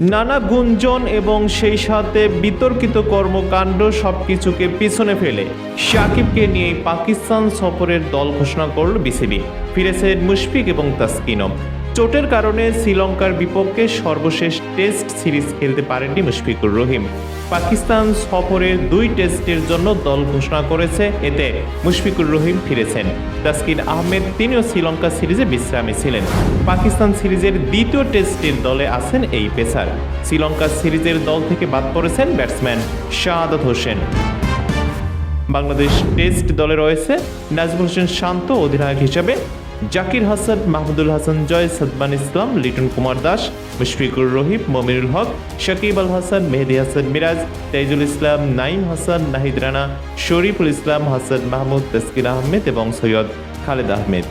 নানা গুঞ্জন এবং সেই সাথে বিতর্কিত কর্মকাণ্ড সবকিছুকে পিছনে ফেলে সাকিবকে নিয়ে পাকিস্তান সফরের দল ঘোষণা করল বিসিবি। ফিরেছে মুশফিক এবং তাসকিনম চোটের কারণে শ্রীলঙ্কার বিপক্ষে সর্বশেষ টেস্ট সিরিজ খেলতে পারেননি মুশফিকুর রহিম। পাকিস্তান সফরের দুই টেস্টের জন্য দল ঘোষণা করেছে, এতে মুশফিকুর রহিম ফিরেছেন। তাসকিন আহমেদ তিনিও শ্রীলঙ্কা সিরিজে বিশ্রামে ছিলেন। পাকিস্তান সিরিজের দ্বিতীয় টেস্টের দলে আছেন এই পেসার। শ্রীলঙ্কা সিরিজের দল থেকে বাদ পড়েছেন ব্যাটসম্যান শাহাদাত হোসেন। বাংলাদেশ টেস্ট দলে রয়েছে নাজমুল হোসেন শান্ত অধিনায়ক হিসেবে জাকির হাসান, মাহমুদুল হাসান, জয় সাদমান ইসলাম, লিটন কুমার দাস, মুশফিকুর রহিম, মমিনুল হক, শাকিব আল হাসান, মেহেদি হাসান মিরাজ তেজুল ইসলাম, নাইম হাসান, নাহিদ রানা, শরীফুল ইসলাম, হাসান মাহমুদ, তসকিন আহমেদ এবং সৈয়দ খালেদ আহমেদ।